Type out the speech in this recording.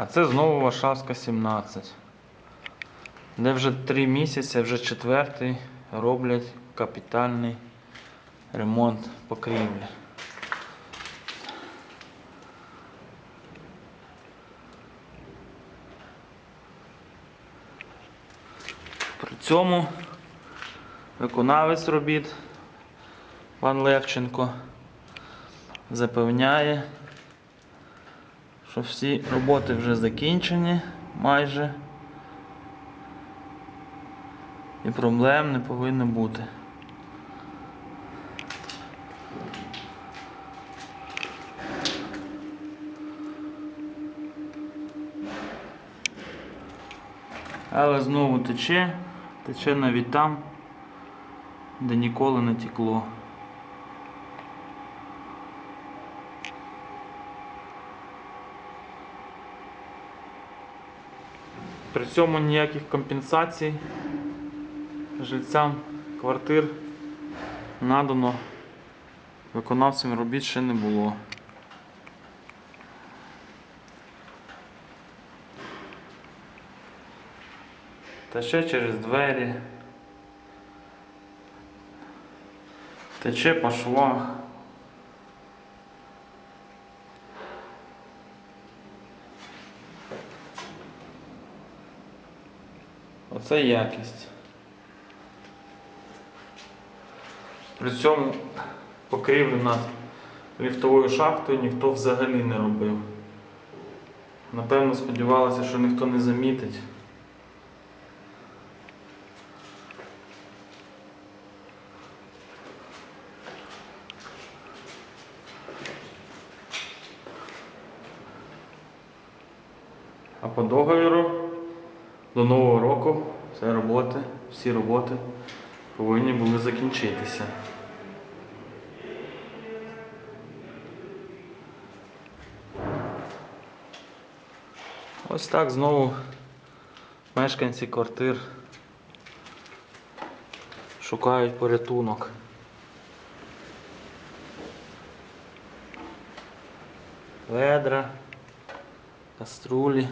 А це знову Варшавська 17. Де вже три місяці, вже четвертий роблять капітальний ремонт покрівлі. При цьому виконавець робіт пан Левченко запевняє, що всі роботи вже закінчені майже. І проблем не повинно бути. Але знову тече, тече навіть там, де ніколи не текло. При цьому ніяких компенсацій жильцям квартир надано виконавцям робіт ще не було. Та ще через двері. Тече по швах. Оце якість. При цьому покрівлю над ліфтовою шахтою ніхто взагалі не робив. Напевно, сподівалися, що ніхто не замітить. А по договіру до Нового року все роботи, всі роботи повинні були закінчитися. Ось так знову мешканці квартир шукають порятунок. Ведра, каструлі.